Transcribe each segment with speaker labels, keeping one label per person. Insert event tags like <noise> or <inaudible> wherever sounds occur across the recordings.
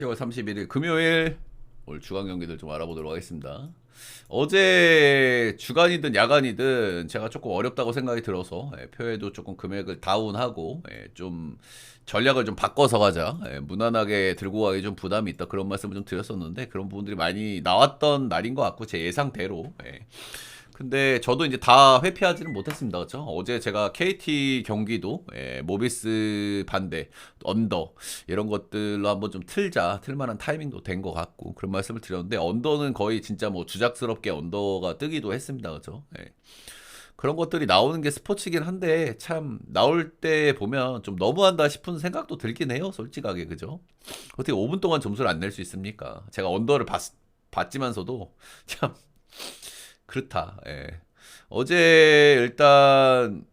Speaker 1: 10월 31일 금요일 오늘 주간 경기들 좀 알아보도록 하겠습니다. 어제 주간이든 야간이든 제가 조금 어렵다고 생각이 들어서 예, 표에도 조금 금액을 다운하고 예, 좀 전략을 좀 바꿔서 가자 예, 무난하게 들고 가기 좀 부담이 있다 그런 말씀을 좀 드렸었는데 그런 부분들이 많이 나왔던 날인 것 같고 제 예상대로 예. 근데 저도 이제 다 회피하지는 못했습니다. 그렇죠? 어제 제가 KT 경기도 예, 모비스 반대 언더 이런 것들로 한번 좀 틀자 틀만한 타이밍도 된 것 같고 그런 말씀을 드렸는데 언더는 거의 진짜 뭐 주작스럽게 언더가 뜨기도 했습니다. 그렇죠? 예. 그런 것들이 나오는 게 스포츠긴 한데 참 나올 때 보면 좀 너무한다 싶은 생각도 들긴 해요. 솔직하게 그죠? 어떻게 5분 동안 점수를 안 낼 수 있습니까? 제가 언더를 봤, 봤지만서도 참 그렇다. 예. 어제 일단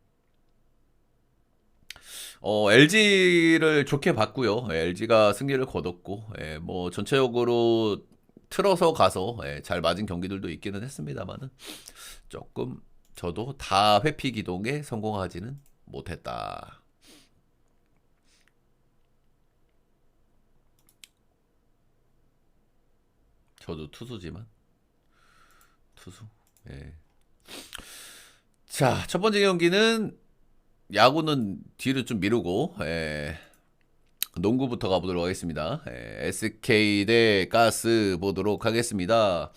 Speaker 1: 어, LG를 좋게 봤고요. LG가 승리를 거뒀고, 예, 뭐 전체적으로 틀어서 가서 예, 잘 맞은 경기들도 있기는 했습니다만은 조금 저도 다 회피 기동에 성공하지는 못했다. 저도 투수지만 투수. 예. 자, 첫 번째 경기는 야구는 뒤로 좀 미루고 예. 농구부터 가보도록 하겠습니다. 예, SK 대 가스 보도록 하겠습니다.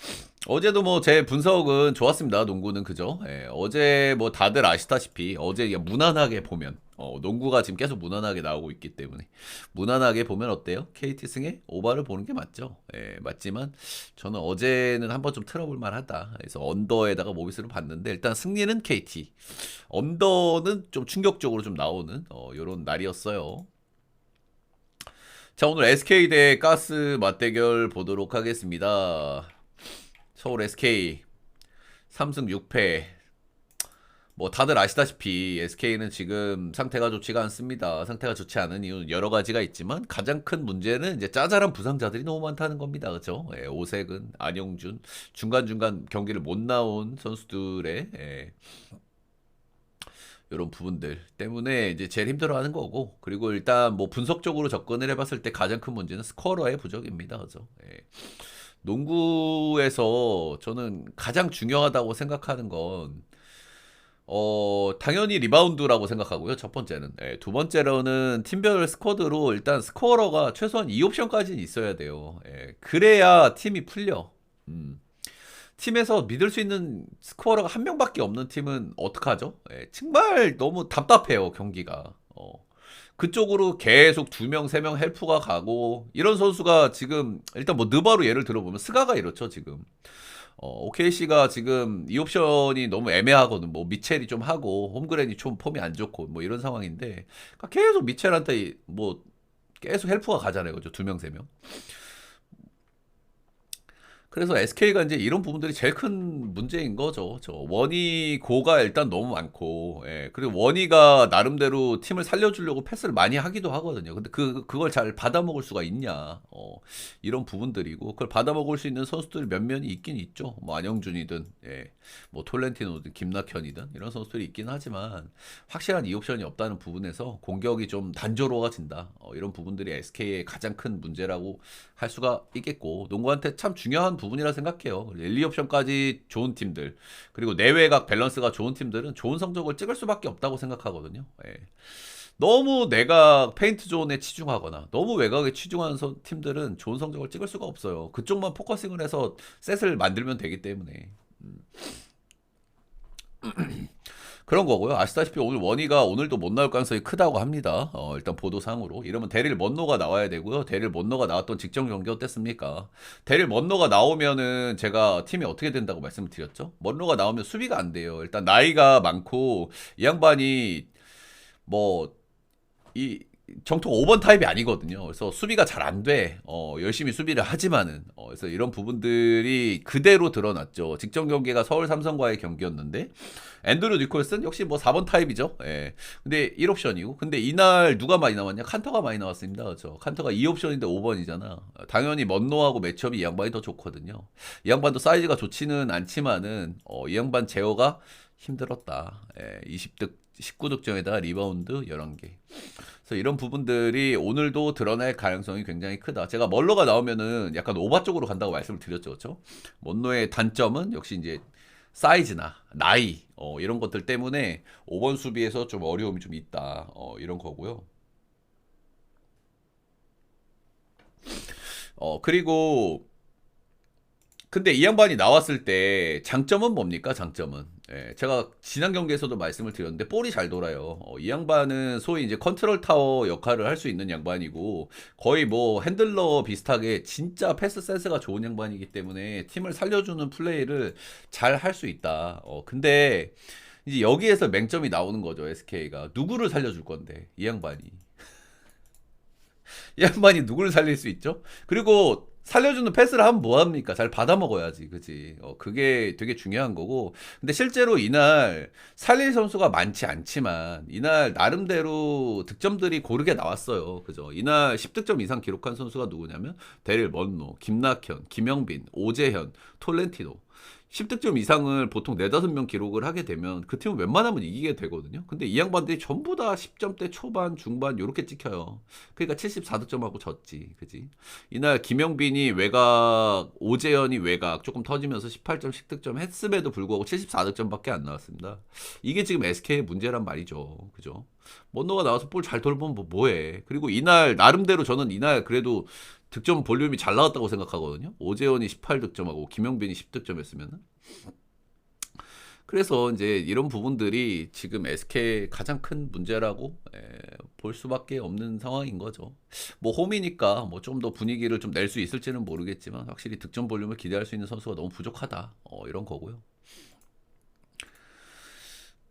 Speaker 1: 어제도 뭐 제 분석은 좋았습니다. 농구는 그죠? 예, 어제 뭐 다들 아시다시피 어제 무난하게 보면 어, 농구가 지금 계속 무난하게 나오고 있기 때문에 무난하게 보면 어때요? KT 승에 오바를 보는 게 맞죠. 예, 맞지만 저는 어제는 한번 좀 틀어볼 만하다. 그래서 언더에다가 모비스를 봤는데 일단 승리는 KT. 언더는 좀 충격적으로 좀 나오는 어, 이런 날이었어요. 자, 오늘 SK 대 가스 맞대결 보도록 하겠습니다. 서울 SK 3승 6패. 뭐 다들 아시다시피 SK는 지금 상태가 좋지가 않습니다. 상태가 좋지 않은 이유는 여러 가지가 있지만 가장 큰 문제는 이제 짜잘한 부상자들이 너무 많다는 겁니다. 그렇죠? 예, 오색은, 안영준 중간중간 경기를 못 나온 선수들의 예, 이런 부분들 때문에 이제 제일 힘들어하는 거고 그리고 일단 뭐 분석적으로 접근을 해봤을 때 가장 큰 문제는 스코어러의 부족입니다. 그죠? 예. 농구에서 저는 가장 중요하다고 생각하는 건 어, 당연히 리바운드라고 생각하고요. 첫 번째는. 예, 두 번째로는 팀별 스쿼드로 일단 스코어러가 최소한 2옵션까지는 있어야 돼요. 예, 그래야 팀이 풀려. 음. 팀에서 믿을 수 있는 스코어러가 한 명밖에 없는 팀은 어떡하죠? 예, 정말 너무 답답해요, 경기가. 어. 그쪽으로 계속 두 명, 세 명 헬프가 가고 이런 선수가 지금 일단 뭐 느바로 예를 들어보면 스가가 이렇죠, 지금. 어, OKC가 지금 이 옵션이 너무 애매하거든. 뭐 미첼이 좀 하고 홈그랜이 좀 폼이 안 좋고 뭐 이런 상황인데 그러니까 계속 미첼한테 뭐 계속 헬프가 가잖아요. 그죠? 두 명, 세 명. 그래서 SK가 이제 이런 부분들이 제일 큰 문제인 거죠. 저 원희 고가 일단 너무 많고, 예. 그리고 원희가 나름대로 팀을 살려주려고 패스를 많이 하기도 하거든요. 근데 그 그걸 잘 받아먹을 수가 있냐, 어, 이런 부분들이고 그걸 받아먹을 수 있는 선수들 몇 면이 있긴 있죠. 뭐 안영준이든, 예, 뭐 톨렌티노든 김낙현이든 이런 선수들이 있긴 하지만 확실한 이 옵션이 없다는 부분에서 공격이 좀 단조로워진다. 어, 이런 부분들이 SK의 가장 큰 문제라고 할 수가 있겠고 농구한테 참 중요한 부분이라 생각해요. 1, 2옵션까지 좋은 팀들 그리고 내외각 밸런스가 좋은 팀들은 좋은 성적을 찍을 수밖에 없다고 생각하거든요. 예. 너무 내가 페인트 존에 치중하거나 너무 외곽에 치중하는 선- 팀들은 좋은 성적을 찍을 수가 없어요. 그쪽만 포커싱을 해서 셋을 만들면 되기 때문에. 그런 거고요. 아시다시피 오늘 원희가 오늘도 못 나올 가능성이 크다고 합니다. 어, 일단 보도상으로. 이러면 데릴 먼노가 나와야 되고요. 데릴 먼노가 나왔던 직전 경기 어땠습니까? 데릴 먼노가 나오면은 제가 팀이 어떻게 된다고 말씀을 드렸죠? 먼노가 나오면 수비가 안 돼요. 일단 나이가 많고 이 양반이 뭐 이 정통 5번 타입이 아니거든요. 그래서 수비가 잘 안 돼. 어, 열심히 수비를 하지만은 어, 그래서 이런 부분들이 그대로 드러났죠. 직전 경기가 서울 삼성과의 경기였는데 앤드류 니콜슨 역시 뭐 4번 타입이죠. 예. 근데 1옵션이고. 근데 이날 누가 많이 나왔냐? 칸터가 많이 나왔습니다. 그렇죠. 칸터가 2옵션인데 5번이잖아. 당연히 먼노하고 매치업이 이 양반이 더 좋거든요. 이 양반도 사이즈가 좋지는 않지만은 어, 이 양반 제어가 힘들었다. 예, 20득 19득점에다가 리바운드 11개. 그래서 이런 부분들이 오늘도 드러날 가능성이 굉장히 크다. 제가 멀로가 나오면은 약간 오바 쪽으로 간다고 말씀을 드렸죠. 그렇죠? 먼로의 단점은 역시 이제 사이즈나 나이 어, 이런 것들 때문에 5번 수비에서 좀 어려움이 좀 있다. 어, 이런 거고요. 어, 그리고 근데 이 양반이 나왔을 때 장점은 뭡니까? 장점은 예, 제가 지난 경기에서도 말씀을 드렸는데 볼이 잘 돌아요. 어, 이 양반은 소위 이제 컨트롤 타워 역할을 할 수 있는 양반이고 거의 뭐 핸들러 비슷하게 진짜 패스 센스가 좋은 양반이기 때문에 팀을 살려주는 플레이를 잘 할 수 있다. 어, 근데 이제 여기에서 맹점이 나오는 거죠. SK가 누구를 살려줄 건데 이 양반이 <laughs> 이 양반이 누구를 살릴 수 있죠? 그리고 살려주는 패스를 하면 뭐합니까? 잘 받아 먹어야지, 그지? 어, 그게 되게 중요한 거고. 근데 실제로 이날 살릴 선수가 많지 않지만, 이날 나름대로 득점들이 고르게 나왔어요. 그죠? 이날 10득점 이상 기록한 선수가 누구냐면, 데릴 먼노, 김낙현, 김영빈, 오재현, 톨렌티노. 10득점 이상을 보통 4, 5명 기록을 하게 되면 그 팀은 웬만하면 이기게 되거든요. 근데 이 양반들이 전부 다 10점대 초반, 중반 요렇게 찍혀요. 그러니까 74득점하고 졌지. 그지? 이날 김영빈이 외곽, 오재현이 외곽 조금 터지면서 18점 10득점 했음에도 불구하고 74득점밖에 안 나왔습니다. 이게 지금 SK의 문제란 말이죠. 그죠? 먼노가 나와서 볼 잘 돌보면 뭐 뭐해. 그리고 이날 나름대로 저는 이날 그래도 득점 볼륨이 잘 나왔다고 생각하거든요. 오재현이 18득점하고 김영빈이 10득점 했으면은. 그래서 이제 이런 부분들이 지금 SK 가장 큰 문제라고 에, 볼 수밖에 없는 상황인 거죠. 뭐 홈이니까 뭐 좀 더 분위기를 좀 낼 수 있을지는 모르겠지만 확실히 득점 볼륨을 기대할 수 있는 선수가 너무 부족하다. 어, 이런 거고요.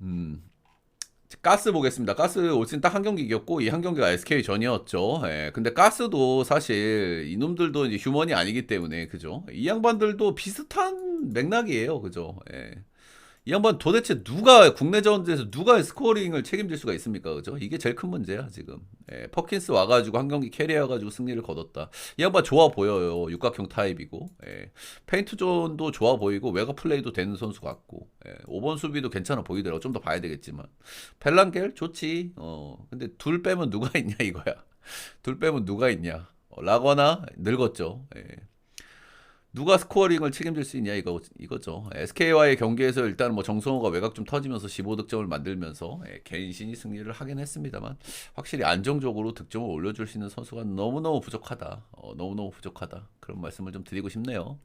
Speaker 1: 음. 가스 보겠습니다. 가스 올 시즌 딱 한 경기 이겼고 이 한 경기가 SK 전이었죠. 예. 근데 가스도 사실 이놈들도 이제 휴먼이 아니기 때문에 그죠? 이 양반들도 비슷한 맥락이에요. 그죠? 예. 이 양반 도대체 누가 국내 자원들에서 누가 스코어링을 책임질 수가 있습니까? 그죠? 이게 제일 큰 문제야, 지금. 예, 퍼킨스 와가지고 한 경기 캐리해가지고 승리를 거뒀다. 이 양반 좋아 보여요. 육각형 타입이고. 예, 페인트 존도 좋아 보이고, 외곽 플레이도 되는 선수 같고. 예, 5번 수비도 괜찮아 보이더라고. 좀 더 봐야 되겠지만. 펠란겔? 좋지. 어, 근데 둘 빼면 누가 있냐, 이거야. 둘 빼면 누가 있냐. 어, 라거나 늙었죠. 예. 누가 스코어링을 책임질 수 있냐 이거 이거죠. SK와의 경기에서 일단 뭐 정성호가 외곽 좀 터지면서 15득점을 만들면서 예, 개인신이 승리를 하긴 했습니다만 확실히 안정적으로 득점을 올려줄 수 있는 선수가 너무 너무 부족하다. 어, 너무 너무 부족하다. 그런 말씀을 좀 드리고 싶네요.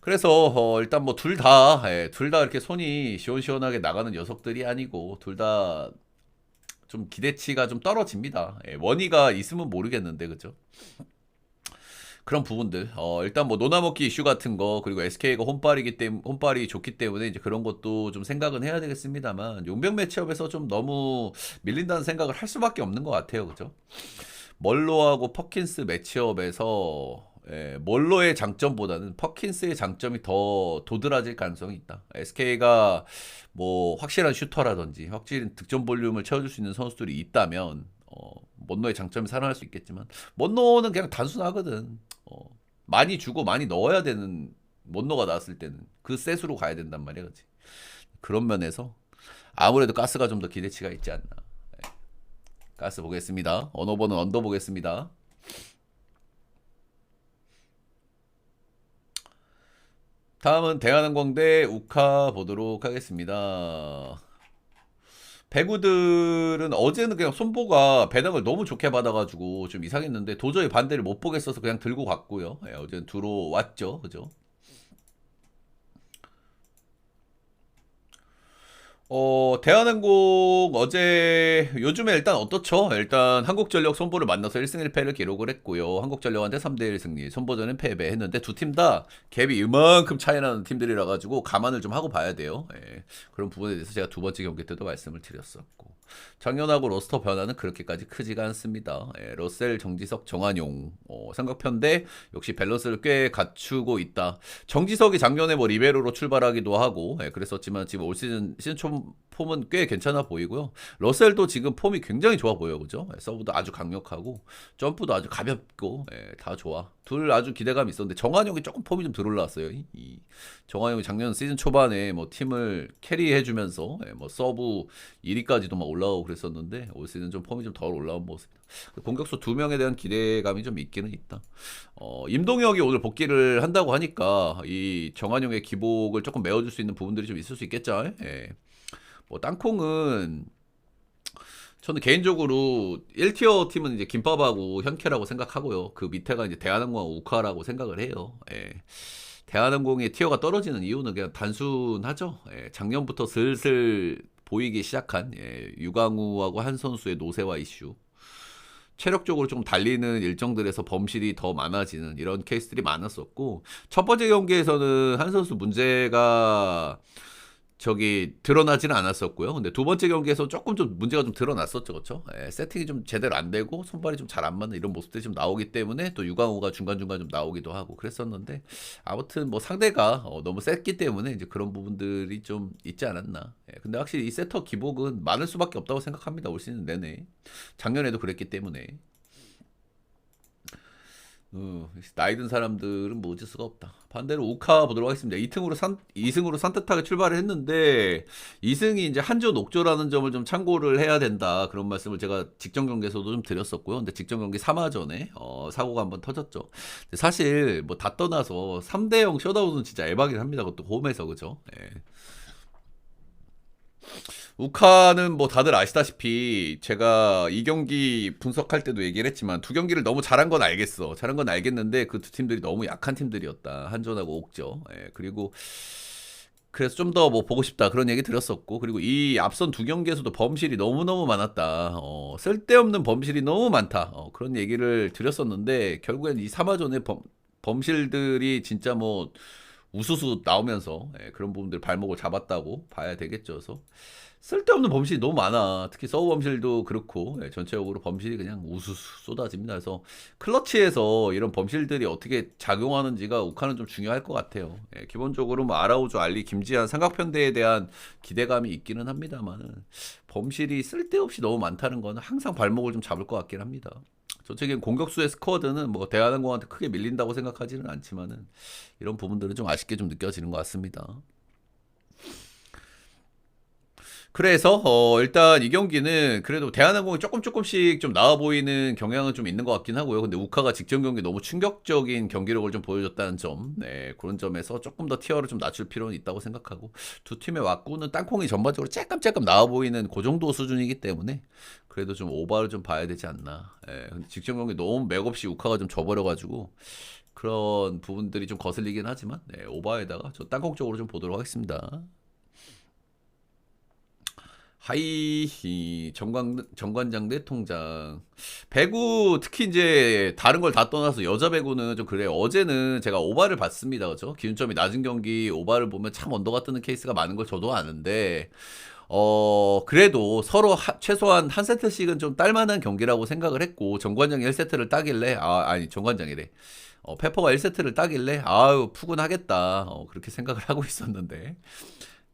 Speaker 1: 그래서 어, 일단 뭐 둘 다 둘 다 이렇게 손이 시원시원하게 나가는 녀석들이 아니고 둘다 좀 기대치가 좀 떨어집니다. 예, 원희가 있으면 모르겠는데 그죠? 그런 부분들. 어, 일단 뭐 노나먹기 이슈 같은 거 그리고 SK가 홈빨이기 때문에 홈빨이 좋기 때문에 이제 그런 것도 좀 생각은 해야 되겠습니다만 용병 매치업에서 좀 너무 밀린다는 생각을 할 수밖에 없는 것 같아요. 그죠? 멀로하고 퍼킨스 매치업에서 예, 멀로의 장점보다는 퍼킨스의 장점이 더 도드라질 가능성이 있다. SK가 뭐 확실한 슈터라든지 확실한 득점 볼륨을 채워줄 수 있는 선수들이 있다면 어, 먼노의 장점이 살아날 수 있겠지만 먼노는 그냥 단순하거든. 어, 많이 주고 많이 넣어야 되는 먼노가 나왔을 때는 그 셋으로 가야 된단 말이야, 그렇지? 그런 면에서 아무래도 가스가 좀 더 기대치가 있지 않나. 네. 가스 보겠습니다. 언어버는 언더 보겠습니다. 다음은 대한항공 대 우카 보도록 하겠습니다. 배구들은 어제는 그냥 손보가 배당을 너무 좋게 받아가지고 좀 이상했는데 도저히 반대를 못 보겠어서 그냥 들고 갔고요. 예, 어제는 들어왔죠. 그죠? 어, 대한항공 어제 요즘에 일단 어떻죠? 일단 한국전력 손보를 만나서 1승 1패를 기록을 했고요. 한국전력한테 3대 1 승리, 손보전은 패배했는데 두 팀 다 갭이 이만큼 차이 나는 팀들이라 가지고 감안을 좀 하고 봐야 돼요. 예. 그런 부분에 대해서 제가 두 번째 경기 때도 말씀을 드렸었고. 작년하고 로스터 변화는 그렇게까지 크지가 않습니다. 예, 러셀, 정지석, 정한용 어, 삼각편대 역시 밸런스를 꽤 갖추고 있다. 정지석이 작년에 뭐 리베로로 출발하기도 하고 예, 그랬었지만 지금 올 시즌 시즌 초 폼은 꽤 괜찮아 보이고요. 러셀도 지금 폼이 굉장히 좋아 보여요. 그죠? 예, 서브도 아주 강력하고 점프도 아주 가볍고 예, 다 좋아. 둘 아주 기대감이 있었는데 정한용이 조금 폼이 좀덜 올라왔어요. 이, 이 정한용이 작년 시즌 초반에 뭐 팀을 캐리해 주면서 예, 뭐 서브 1위까지도 막 올라오고 그랬었는데 올 시즌 좀 폼이 좀 덜 올라온 모습이다. 공격수 두 명에 대한 기대감이 좀 있기는 있다. 어, 임동혁이 오늘 복귀를 한다고 하니까 이 정한용의 기복을 조금 메워줄 수 있는 부분들이 좀 있을 수 있겠죠. 예. 뭐 땅콩은 저는 개인적으로 1티어 팀은 이제 김밥하고 현캐라고 생각하고요. 그 밑에가 이제 대한항공하고 우카라고 생각을 해요. 예. 대한항공의 티어가 떨어지는 이유는 그냥 단순하죠. 예. 작년부터 슬슬 보이기 시작한 예. 유강우하고 한 선수의 노세화 이슈. 체력적으로 좀 달리는 일정들에서 범실이 더 많아지는 이런 케이스들이 많았었고 첫 번째 경기에서는 한 선수 문제가 저기 드러나지는 않았었고요. 근데 두 번째 경기에서 조금 좀 문제가 좀 드러났었죠, 그렇죠? 예, 세팅이 좀 제대로 안 되고 손발이 좀 잘 안 맞는 이런 모습들이 좀 나오기 때문에 또 유강호가 중간 중간 좀 나오기도 하고 그랬었는데 아무튼 뭐 상대가 어, 너무 셌기 때문에 이제 그런 부분들이 좀 있지 않았나. 예, 근데 확실히 이 세터 기복은 많을 수밖에 없다고 생각합니다. 올 시즌 내내 작년에도 그랬기 때문에. 어, 나이 든 사람들은 뭐 어쩔 수가 없다. 반대로 우카 보도록 하겠습니다. 2등으로 산, 2승으로 산뜻하게 출발을 했는데 2승이 이제 한조 녹조라는 점을 좀 참고를 해야 된다. 그런 말씀을 제가 직전 경기에서도 좀 드렸었고요. 근데 직전 경기 3화 전에 어, 사고가 한번 터졌죠. 사실 뭐 다 떠나서 3대 0 셧아웃은 진짜 에바긴 합니다. 그것도 홈에서 그죠? 예. 우카는 뭐 다들 아시다시피 제가 이 경기 분석할 때도 얘기를 했지만 두 경기를 너무 잘한 건 알겠어. 잘한 건 알겠는데 그 두 팀들이 너무 약한 팀들이었다. 한전하고 옥죠. 예, 그리고 그래서 좀 더 뭐 보고 싶다 그런 얘기 들었었고 그리고 이 앞선 두 경기에서도 범실이 너무너무 많았다. 어, 쓸데없는 범실이 너무 많다. 어, 그런 얘기를 드렸었는데 결국엔 이 3화전에 범, 범실들이 진짜 뭐 우수수 나오면서 예, 그런 부분들 발목을 잡았다고 봐야 되겠죠. 그래서 쓸데없는 범실이 너무 많아. 특히 서브 범실도 그렇고 예, 전체적으로 범실이 그냥 우수수 쏟아집니다. 그래서 클러치에서 이런 범실들이 어떻게 작용하는지가 우카는 좀 중요할 것 같아요. 예, 기본적으로 뭐 아라우조, 알리, 김지한 삼각편대에 대한 기대감이 있기는 합니다만은 범실이 쓸데없이 너무 많다는 거는 항상 발목을 좀 잡을 것 같긴 합니다. 전체적인 공격수의 스쿼드는 뭐 대한항공한테 크게 밀린다고 생각하지는 않지만은 이런 부분들은 좀 아쉽게 좀 느껴지는 것 같습니다. 그래서 어 일단 이 경기는 그래도 대한항공이 조금 조금씩 좀 나아 보이는 경향은 좀 있는 것 같긴 하고요. 근데 우카가 직전 경기 너무 충격적인 경기력을 좀 보여줬다는 점, 네 그런 점에서 조금 더 티어를 좀 낮출 필요는 있다고 생각하고 두 팀의 왁구는 땅콩이 전반적으로 쬐끔쬐끔 나아 보이는 그 정도 수준이기 때문에 그래도 좀 오버를 좀 봐야 되지 않나. 예, 근데 직전 경기 너무 맥없이 우카가 좀 져버려가지고 그런 부분들이 좀 거슬리긴 하지만 네, 오버에다가 저 땅콩 쪽으로 좀 보도록 하겠습니다. 하이 이 정관 정관장 대 통장 배구 특히 이제 다른 걸 다 떠나서 여자 배구는 좀 그래요. 어제는 제가 오바를 봤습니다. 그죠? 기준점이 낮은 경기 오바를 보면 참 언더가 뜨는 케이스가 많은 걸 저도 아는데 어 그래도 서로 하- 최소한 한 세트씩은 좀 딸만한 경기라고 생각을 했고 정관장이 1세트를 따길래 아 아니 정관장이래. 어 페퍼가 1세트를 따길래 아유 푸근하겠다. 어 그렇게 생각을 하고 있었는데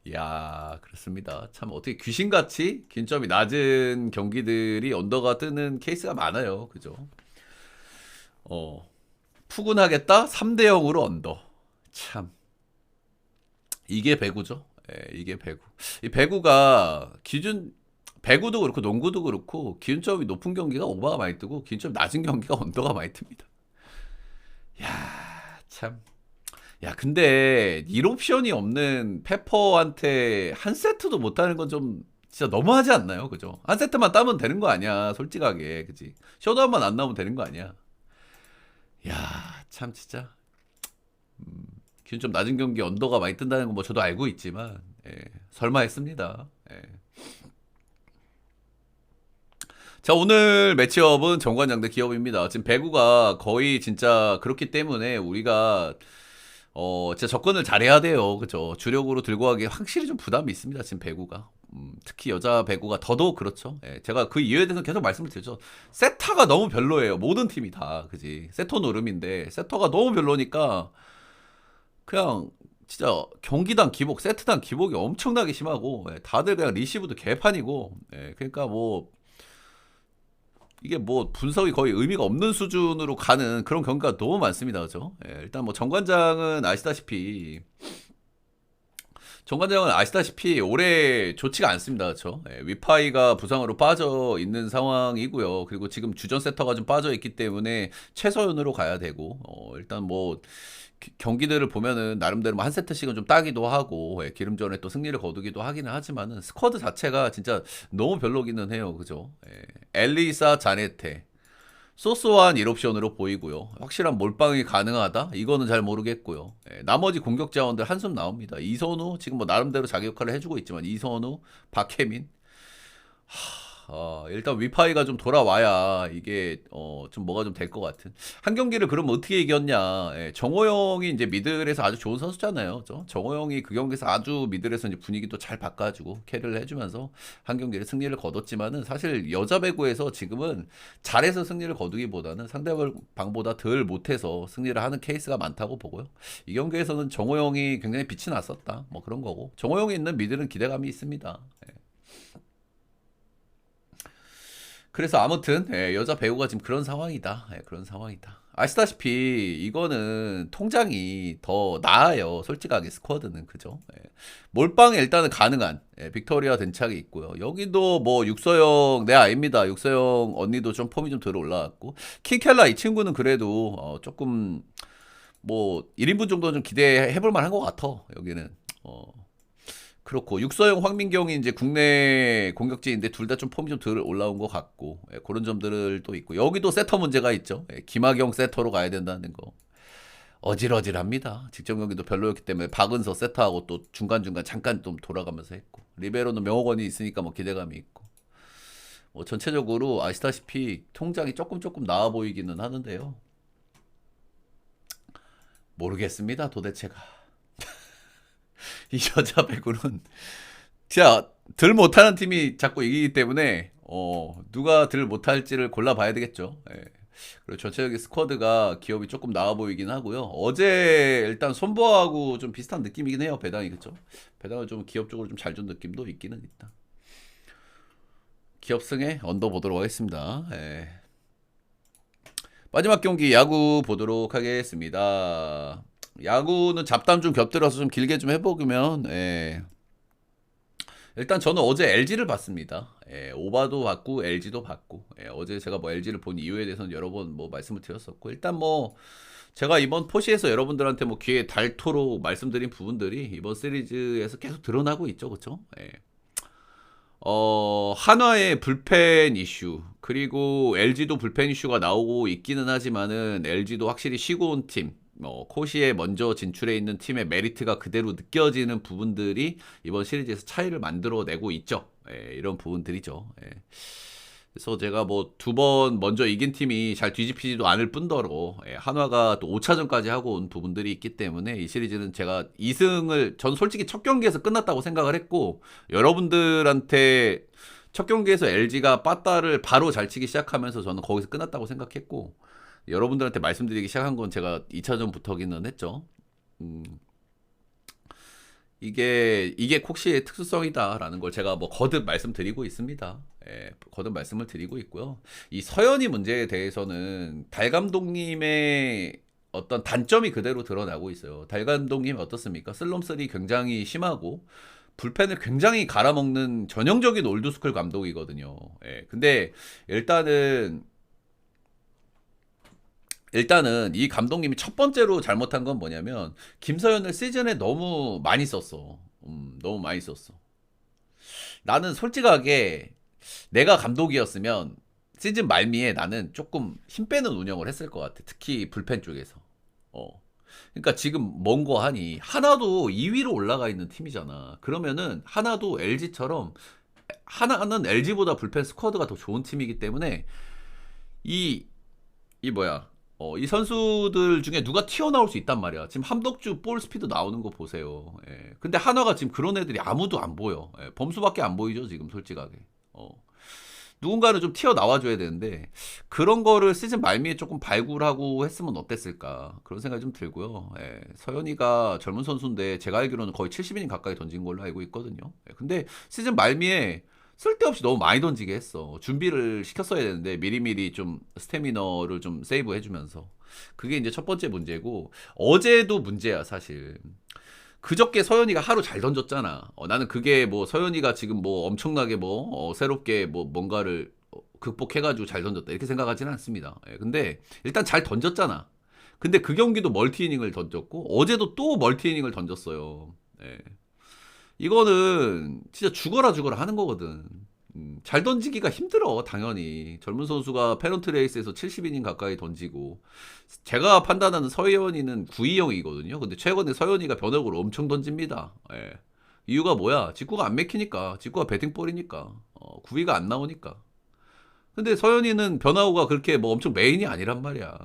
Speaker 1: 이야, 그렇습니다. 참 어떻게 귀신같이 긴점이 낮은 경기들이 언더가 뜨는 케이스가 많아요. 그죠? 어, 푸근하겠다? 3대 0으로 언더. 참. 이게 배구죠. 예, 이게 배구. 이 배구가 기준, 배구도 그렇고 농구도 그렇고 기준점이 높은 경기가 오버가 많이 뜨고 기준점 낮은 경기가 <laughs> 언더가 많이 뜹니다. 야, 참. 야, 근데 1옵션이 없는 페퍼한테 한 세트도 못하는 건 좀 진짜 너무하지 않나요? 그죠? 한 세트만 따면 되는 거 아니야, 솔직하게. 그지? 셔도한만 안 나오면 되는 거 아니야? 야, 참 진짜. 음, 좀 낮은 경기 언더가 많이 뜬다는 건 뭐 저도 알고 있지만, 예, 설마 했습니다. 예. 자, 오늘 매치업은 정관장 대 기업입니다. 지금 배구가 거의 진짜 그렇기 때문에 우리가 어, 진짜 접근을 잘해야 돼요. 그죠? 주력으로 들고 가기 확실히 좀 부담이 있습니다. 지금 배구가. 음, 특히 여자 배구가 더더욱 그렇죠. 예, 제가 그 이유에 대해서 계속 말씀을 드렸죠. 세타가 너무 별로예요. 모든 팀이 다. 그지? 세터 노름인데, 세터가 너무 별로니까, 그냥 진짜 경기당 기복, 세트당 기복이 엄청나게 심하고 예, 다들 그냥 리시브도 개판이고 예, 그러니까 뭐 이게 뭐 분석이 거의 의미가 없는 수준으로 가는 그런 경기가 너무 많습니다. 그죠? 예, 일단 뭐 정관장은 아시다시피 정관장은 아시다시피 올해 좋지가 않습니다. 그렇죠? 예, 위파이가 부상으로 빠져 있는 상황이고요. 그리고 지금 주전 세터가 좀 빠져 있기 때문에 최소연으로 가야 되고 어, 일단 뭐 기- 경기들을 보면은 나름대로 뭐한 세트씩은 좀 따기도 하고 예, 기름전에 또 승리를 거두기도 하기는 하지만은 스쿼드 자체가 진짜 너무 별로기는 해요. 그죠? 예, 엘리사 자네테 소소한 1옵션으로 보이고요. 확실한 몰빵이 가능하다? 이거는 잘 모르겠고요. 예, 나머지 공격 자원들 한숨 나옵니다. 이선우 지금 뭐 나름대로 자기 역할을 해주고 있지만 이선우, 박혜민 어, 일단 위파이가 좀 돌아와야 이게 어, 좀 뭐가 좀 될 것 같은. 한 경기를 그러면 어떻게 이겼냐. 예, 정호영이 이제 미들에서 아주 좋은 선수잖아요. 저 정호영이 그 경기에서 아주 미들에서 이제 분위기도 잘 바꿔주고 캐리를 해주면서 한 경기를 승리를 거뒀지만은 사실 여자 배구에서 지금은 잘해서 승리를 거두기보다는 상대방보다 덜 못해서 승리를 하는 케이스가 많다고 보고요. 이 경기에서는 정호영이 굉장히 빛이 났었다. 뭐 그런 거고. 정호영이 있는 미들은 기대감이 있습니다. 예. 그래서 아무튼 예, 여자 배우가 지금 그런 상황이다. 예, 그런 상황이다. 아시다시피 이거는 통장이 더 나아요. 솔직하게 스쿼드는 그죠? 예. 몰빵이 일단은 가능한 예, 빅토리아 den착이 있고요. 여기도 뭐 육서영 내 아입니다. 육서영 언니도 좀 폼이 좀 들어 올라왔고 킹켈라 이 친구는 그래도 어, 조금 뭐 1인분 정도는 좀 기대해 볼 만한 것 같아. 여기는 어. 그렇고 육서영 황민경이 이제 국내 공격진인데 둘 다 좀 폼이 좀 덜 올라온 것 같고 예, 그런 점들을 또 있고 여기도 세터 문제가 있죠. 예, 김하경 세터로 가야 된다는 거 어질어질합니다. 직전 경기도 별로였기 때문에 박은서 세터하고 또 중간 중간 잠깐 좀 돌아가면서 했고 리베로는 명호건이 있으니까 뭐 기대감이 있고 뭐 전체적으로 아시다시피 통장이 조금 조금 나아 보이기는 하는데요. 모르겠습니다. 도대체가. 이 여자 배구는 진짜 덜 못하는 팀이 자꾸 이기기 때문에 어 누가 덜 못할지를 골라봐야 되겠죠. 예. 그리고 전체적인 스쿼드가 기업이 조금 나아 보이긴 하고요. 어제 일단 손보하고 좀 비슷한 느낌이긴 해요. 배당이 그죠? 배당을 좀 기업적으로 좀 잘 준 느낌도 있기는 있다. 기업 승에 언더 보도록 하겠습니다. 예. 마지막 경기 야구 보도록 하겠습니다. 야구는 잡담 좀 곁들여서 좀 길게 좀 해보면 예. 일단 저는 어제 LG를 봤습니다. 예, 오바도 봤고 LG도 봤고 예, 어제 제가 뭐 LG를 본 이유에 대해서는 여러 번 뭐 말씀을 드렸었고 일단 뭐 제가 이번 포시에서 여러분들한테 뭐 귀에 닳도록 말씀드린 부분들이 이번 시리즈에서 계속 드러나고 있죠, 그렇죠? 예. 어, 한화의 불펜 이슈, 그리고 LG도 불펜 이슈가 나오고 있기는 하지만은 LG도 확실히 쉬고 온 팀, 어, 코시에 먼저 진출해 있는 팀의 메리트가 그대로 느껴지는 부분들이 이번 시리즈에서 차이를 만들어내고 있죠. 예, 이런 부분들이죠. 예. 그래서 제가 뭐 두 번 먼저 이긴 팀이 잘 뒤집히지도 않을 뿐더러 예, 한화가 또 5차전까지 하고 온 부분들이 있기 때문에 이 시리즈는 제가 2승을 전 솔직히 첫 경기에서 끝났다고 생각을 했고 여러분들한테 첫 경기에서 LG가 빠따를 바로 잘 치기 시작하면서 저는 거기서 끝났다고 생각했고 여러분들한테 말씀드리기 시작한 건 제가 2차전부터기는 했죠. 음, 이게 이게 콕시의 특수성이다라는 걸 제가 뭐 거듭 말씀드리고 있습니다. 예, 거듭 말씀을 드리고 있고요. 이 서현이 문제에 대해서는 달 감독님의 어떤 단점이 그대로 드러나고 있어요. 달 감독님 어떻습니까? 슬럼슬이 굉장히 심하고 불펜을 굉장히 갈아먹는 전형적인 올드스쿨 감독이거든요. 예, 근데 일단은 일단은 이 감독님이 첫 번째로 잘못한 건 뭐냐면 김서현을 시즌에 너무 많이 썼어. 음, 너무 많이 썼어. 나는 솔직하게 내가 감독이었으면 시즌 말미에 나는 조금 힘 빼는 운영을 했을 것 같아. 특히 불펜 쪽에서. 어. 그러니까 지금 뭔고 하니 하나도 2위로 올라가 있는 팀이잖아. 그러면은 하나도 LG처럼 하나는 LG보다 불펜 스쿼드가 더 좋은 팀이기 때문에 이 이 뭐야? 어, 이 선수들 중에 누가 튀어나올 수 있단 말이야. 지금 함덕주 볼 스피드 나오는 거 보세요. 예. 근데 한화가 지금 그런 애들이 아무도 안 보여. 예. 범수밖에 안 보이죠, 지금 솔직하게. 어. 누군가는 좀 튀어 나와줘야 되는데 그런 거를 시즌 말미에 조금 발굴하고 했으면 어땠을까 그런 생각이 좀 들고요. 예, 서현이가 젊은 선수인데 제가 알기로는 거의 70이닝 가까이 던진 걸로 알고 있거든요. 예, 근데 시즌 말미에 쓸데없이 너무 많이 던지게 했어. 준비를 시켰어야 되는데 미리미리 좀 스태미너를 좀 세이브 해주면서 그게 이제 첫 번째 문제고 어제도 문제야 사실. 그저께 서현이가 하루 잘 던졌잖아. 어, 나는 그게 뭐 서현이가 지금 뭐 엄청나게 뭐 어, 새롭게 뭐 뭔가를 어, 극복해가지고 잘 던졌다 이렇게 생각하지는 않습니다. 예, 근데 일단 잘 던졌잖아. 근데 그 경기도 멀티 이닝을 던졌고 어제도 또 멀티 이닝을 던졌어요. 예. 이거는 진짜 죽어라 죽어라 하는 거거든. 음, 잘 던지기가 힘들어 당연히. 젊은 선수가 페런트 레이스에서 70이닝 가까이 던지고. 제가 판단하는 서현이는 9이형이거든요. 근데 최근에 서현이가 변화구를 엄청 던집니다. 예. 이유가 뭐야? 직구가 안 맥히니까. 직구가 배팅볼이니까. 어, 9위가 안 나오니까. 근데 서현이는 변화구가 그렇게 뭐 엄청 메인이 아니란 말이야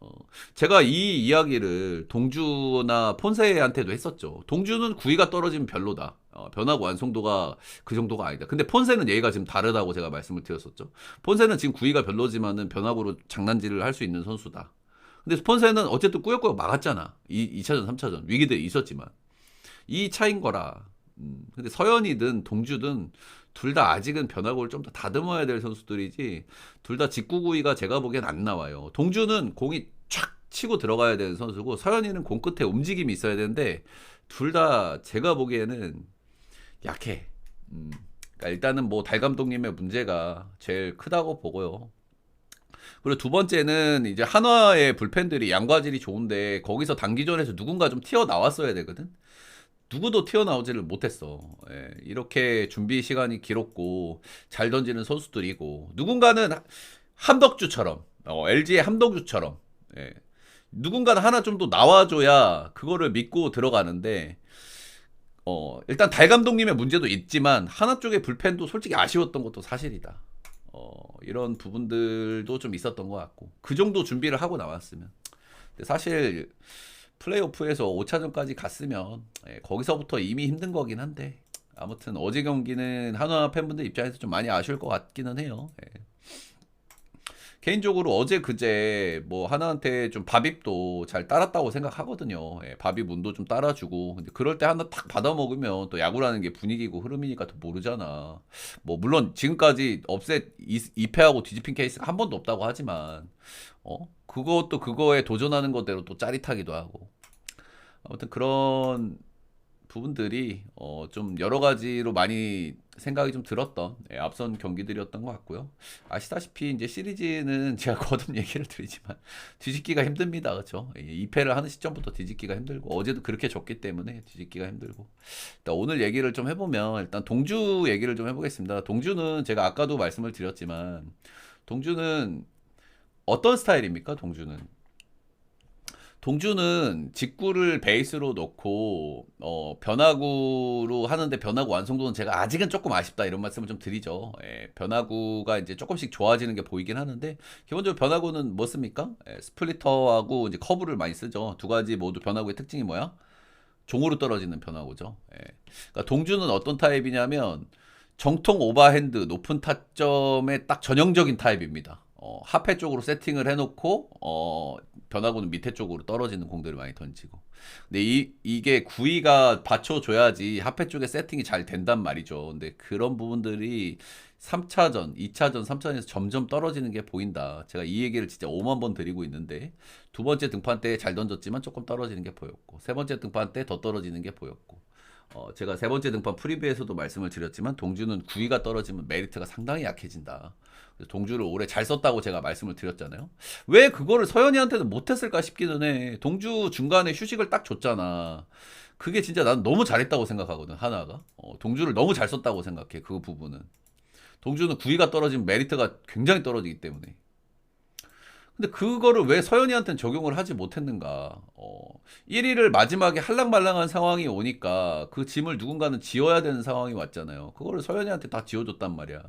Speaker 1: 어, 제가 이 이야기를 동주나 폰세한테도 했었죠. 동주는 구위가 떨어지면 별로다. 어, 변화구 완성도가 그 정도가 아니다. 근데 폰세는 얘가 지금 다르다고 제가 말씀을 드렸었죠. 폰세는 지금 구위가 별로지만은 변화구로 장난질을 할 수 있는 선수다. 근데 폰세는 어쨌든 꾸역꾸역 막았잖아. 이 2차전, 3차전 위기들이 있었지만 이 차인 거라. 음, 근데 서현이든 동주든 둘 다 아직은 변화구를 좀 더 다듬어야 될 선수들이지 둘 다 직구구위가 제가 보기엔 안 나와요. 동주는 공이 촥 치고 들어가야 되는 선수고 서현이는 공 끝에 움직임이 있어야 되는데 둘 다 제가 보기에는 약해. 음, 그러니까 일단은 뭐 달 감독님의 문제가 제일 크다고 보고요. 그리고 두 번째는 이제 한화의 불펜들이 양과질이 좋은데 거기서 단기전에서 누군가 좀 튀어 나왔어야 되거든. 누구도 튀어나오지를 못했어. 예, 이렇게 준비 시간이 길었고 잘 던지는 선수들이고 누군가는 함덕주처럼 어, LG의 함덕주처럼 예, 누군가는 하나 좀 더 나와줘야 그거를 믿고 들어가는데 어, 일단 달 감독님의 문제도 있지만 하나 쪽의 불펜도 솔직히 아쉬웠던 것도 사실이다. 어, 이런 부분들도 좀 있었던 것 같고 그 정도 준비를 하고 나왔으면 근데 사실 플레이오프에서 5차전까지 갔으면 예, 거기서부터 이미 힘든 거긴 한데 아무튼 어제 경기는 한화 팬분들 입장에서 좀 많이 아쉬울 것 같기는 해요. 예. 개인적으로 어제 그제 뭐 하나한테 좀 밥입도 잘 따랐다고 생각하거든요. 예, 밥입 운도 좀 따라주고 근데 그럴 때 하나 탁 받아 먹으면 또 야구라는 게 분위기고 흐름이니까 더 모르잖아. 뭐 물론 지금까지 업셋 2패하고 뒤집힌 케이스가 한 번도 없다고 하지만 어 그것도 그거에 도전하는 것대로 또 짜릿하기도 하고 아무튼 그런 부분들이 어, 좀 여러 가지로 많이 생각이 좀 들었던 예, 앞선 경기들이었던 것 같고요. 아시다시피 이제 시리즈는 <laughs> 제가 거듭 얘기를 드리지만 뒤집기가 힘듭니다. 그렇죠? 2패를 하는 시점부터 뒤집기가 힘들고 어제도 그렇게 졌기 때문에 뒤집기가 힘들고 일단 오늘 얘기를 좀 해보면 일단 동주 얘기를 좀 해보겠습니다. 동주는 제가 아까도 말씀을 드렸지만 동주는 어떤 스타일입니까? 동주는 동주는 직구를 베이스로 놓고 어, 변화구로 하는데 변화구 완성도는 제가 아직은 조금 아쉽다 이런 말씀을 좀 드리죠. 예, 변화구가 이제 조금씩 좋아지는 게 보이긴 하는데 기본적으로 변화구는 뭐 씁니까? 예, 스플리터하고 이제 커브를 많이 쓰죠. 두 가지 모두 변화구의 특징이 뭐야? 종으로 떨어지는 변화구죠. 예. 그러니까 동주는 어떤 타입이냐면 정통 오버핸드 높은 타점의 딱 전형적인 타입입니다. 어, 하패 쪽으로 세팅을 해놓고 어, 변화구는 밑에 쪽으로 떨어지는 공들을 많이 던지고. 근데 이 이게 구위가 받쳐줘야지 하패 쪽에 세팅이 잘 된단 말이죠. 근데 그런 부분들이 3차전, 2차전, 3차전에서 점점 떨어지는 게 보인다. 제가 이 얘기를 진짜 5만 번 드리고 있는데 두 번째 등판 때 잘 던졌지만 조금 떨어지는 게 보였고 세 번째 등판 때 더 떨어지는 게 보였고 어, 제가 세 번째 등판 프리뷰에서도 말씀을 드렸지만 동주는 구위가 떨어지면 메리트가 상당히 약해진다. 동주를 올해 잘 썼다고 제가 말씀을 드렸잖아요. 왜 그거를 서현이한테는 못했을까 싶기는 해. 동주 중간에 휴식을 딱 줬잖아. 그게 진짜 난 너무 잘했다고 생각하거든 하나가. 어, 동주를 너무 잘 썼다고 생각해 그 부분은. 동주는 구위가 떨어지면 메리트가 굉장히 떨어지기 때문에. 근데 그거를 왜 서현이한테는 적용을 하지 못했는가? 어, 1위를 마지막에 할랑말랑한 상황이 오니까 그 짐을 누군가는 지어야 되는 상황이 왔잖아요. 그거를 서현이한테 다 지어줬단 말이야.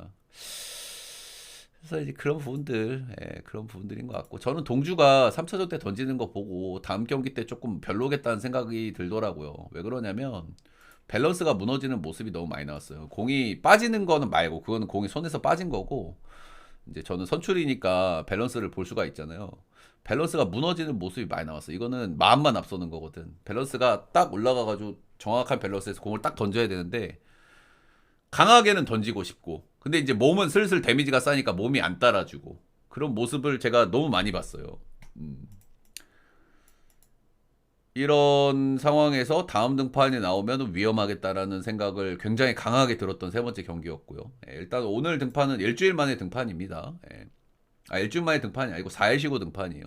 Speaker 1: 그래서 이제 그런 부분들, 예, 그런 부분들인 것 같고 저는 동주가 3차전 때 던지는 거 보고 다음 경기 때 조금 별로겠다는 생각이 들더라고요. 왜 그러냐면 밸런스가 무너지는 모습이 너무 많이 나왔어요. 공이 빠지는 거는 말고 그거는 공이 손에서 빠진 거고 이제 저는 선출이니까 밸런스를 볼 수가 있잖아요. 밸런스가 무너지는 모습이 많이 나왔어. 이거는 마음만 앞서는 거거든. 밸런스가 딱 올라가가지고 정확한 밸런스에서 공을 딱 던져야 되는데 강하게는 던지고 싶고 근데 이제 몸은 슬슬 데미지가 쌓이니까 몸이 안 따라주고 그런 모습을 제가 너무 많이 봤어요. 음. 이런 상황에서 다음 등판이 나오면 위험하겠다라는 생각을 굉장히 강하게 들었던 세 번째 경기였고요. 예, 일단 오늘 등판은 일주일 만에 등판입니다. 예. 아, 일주일 만에 등판이 아니고 4일 쉬고 등판이에요.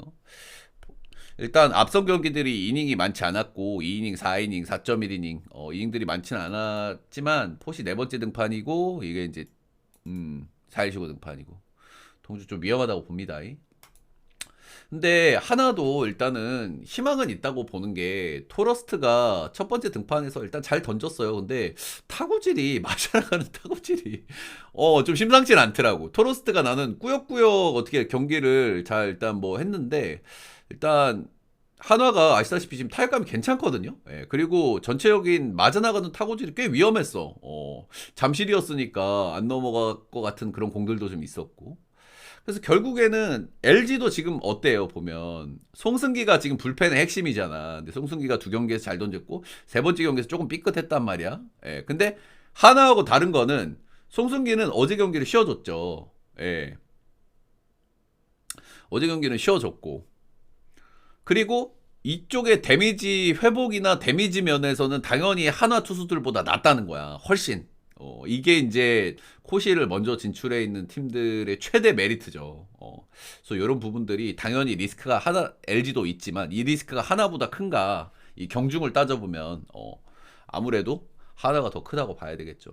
Speaker 1: 일단 앞선 경기들이 이닝이 많지 않았고 2이닝, 4이닝, 4.1이닝 어, 이닝들이 많지는 않았지만 포시 네 번째 등판이고 이게 이제 음, 4일 쉬고 등판이고 동주 좀 위험하다고 봅니다. 이. 근데 하나도 일단은 희망은 있다고 보는 게 토러스트가 첫 번째 등판에서 일단 잘 던졌어요. 근데 타구질이 <laughs> 맞아나가는 타구질이 어 좀 심상치 않더라고. 토러스트가 나는 꾸역꾸역 어떻게 경기를 잘 일단 뭐 했는데 일단 한화가 아시다시피 지금 타격감이 괜찮거든요. 예, 그리고 전체적인 맞아나가는 타구질이 꽤 위험했어. 어, 잠실이었으니까 안 넘어갈 것 같은 그런 공들도 좀 있었고. 그래서 결국에는 LG도 지금 어때요 보면 송승기가 지금 불펜의 핵심이잖아. 근데 송승기가 두 경기에서 잘 던졌고 세 번째 경기에서 조금 삐끗했단 말이야. 예. 근데 하나하고 다른 거는 송승기는 어제 경기를 쉬어줬죠. 예. 어제 경기는 쉬어줬고 그리고 이쪽의 데미지 회복이나 데미지 면에서는 당연히 한화 투수들보다 낫다는 거야. 훨씬. 어, 이게 이제 코시를 먼저 진출해 있는 팀들의 최대 메리트죠. 어, 그래서 이런 부분들이 당연히 리스크가 하나 LG도 있지만 이 리스크가 하나보다 큰가 이 경중을 따져보면 어, 아무래도 하나가 더 크다고 봐야 되겠죠.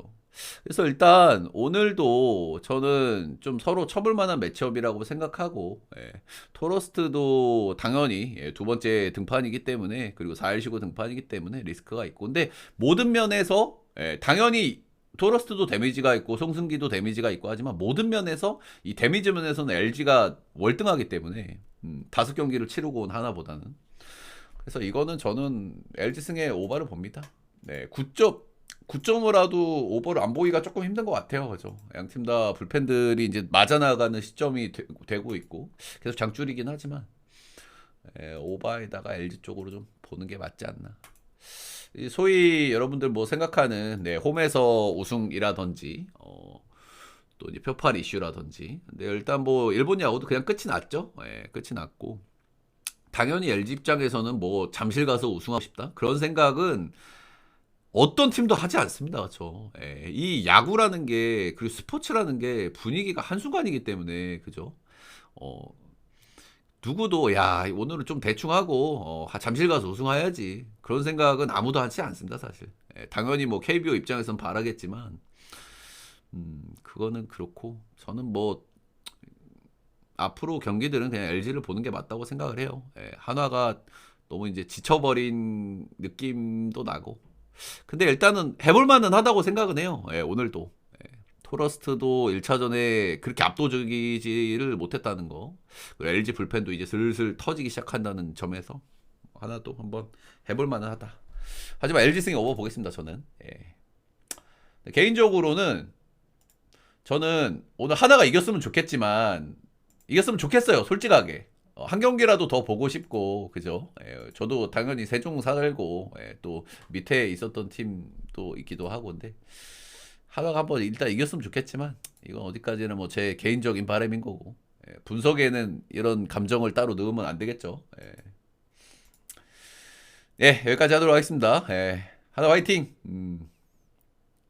Speaker 1: 그래서 일단 오늘도 저는 좀 서로 쳐볼 만한 매치업이라고 생각하고 예, 토러스트도 당연히 예, 두 번째 등판이기 때문에 그리고 4일 쉬고 등판이기 때문에 리스크가 있고 근데 모든 면에서 예, 당연히 토러스트도 데미지가 있고 송승기도 데미지가 있고 하지만 모든 면에서 이 데미지 면에서는 LG가 월등하기 때문에 음, 다섯 경기를 치르고 온 하나보다는 그래서 이거는 저는 LG 승의 오바를 봅니다. 네, 9점 9점으로라도 오버를 안 보기가 조금 힘든 것 같아요. 그죠? 양 팀 다 불펜들이 이제 맞아 나가는 시점이 되, 고 있고 계속 장줄이긴 하지만 에, 오바에다가 LG 쪽으로 좀 보는 게 맞지 않나. 이 소위 여러분들 뭐 생각하는 네, 홈에서 우승이라든지 어, 또 이제 표판 이슈라든지 근데 일단 뭐 일본 야구도 그냥 끝이 났죠. 예, 끝이 났고 당연히 LG 입장에서는 뭐 잠실 가서 우승하고 싶다 그런 생각은 어떤 팀도 하지 않습니다. 그렇죠. 예, 이 야구라는 게 그리고 스포츠라는 게 분위기가 한순간이기 때문에 그죠? 어, 누구도 야 오늘은 좀 대충 하고 어, 잠실 가서 우승해야지. 그런 생각은 아무도 하지 않습니다 사실. 예, 당연히 뭐 KBO 입장에선 바라겠지만 음 그거는 그렇고 저는 뭐 앞으로 경기들은 그냥 LG를 보는 게 맞다고 생각을 해요. 예, 한화가 너무 이제 지쳐버린 느낌도 나고. 근데 일단은 해볼 만은 하다고 생각은 해요. 예, 오늘도 토러스트도 1차전에 그렇게 압도적이지를 못했다는 거. 그리고 LG 불펜도 이제 슬슬 터지기 시작한다는 점에서 하나도 한번 해볼 만은 하다. 하지만 LG 승이 오버 보겠습니다, 저는. 예. 개인적으로는 저는 오늘 하나가 이겼으면 좋겠지만 이겼으면 좋겠어요, 솔직하게. 어, 한 경기라도 더 보고 싶고 그죠? 예, 저도 당연히 세종 살고 예, 또 밑에 있었던 팀도 있기도 하고 근데 하다가 한번 일단 이겼으면 좋겠지만 이건 어디까지는 뭐 제 개인적인 바람인 거고 예, 분석에는 이런 감정을 따로 넣으면 안 되겠죠. 예. 예, 여기까지 하도록 하겠습니다. 예, 하나 화이팅. 음.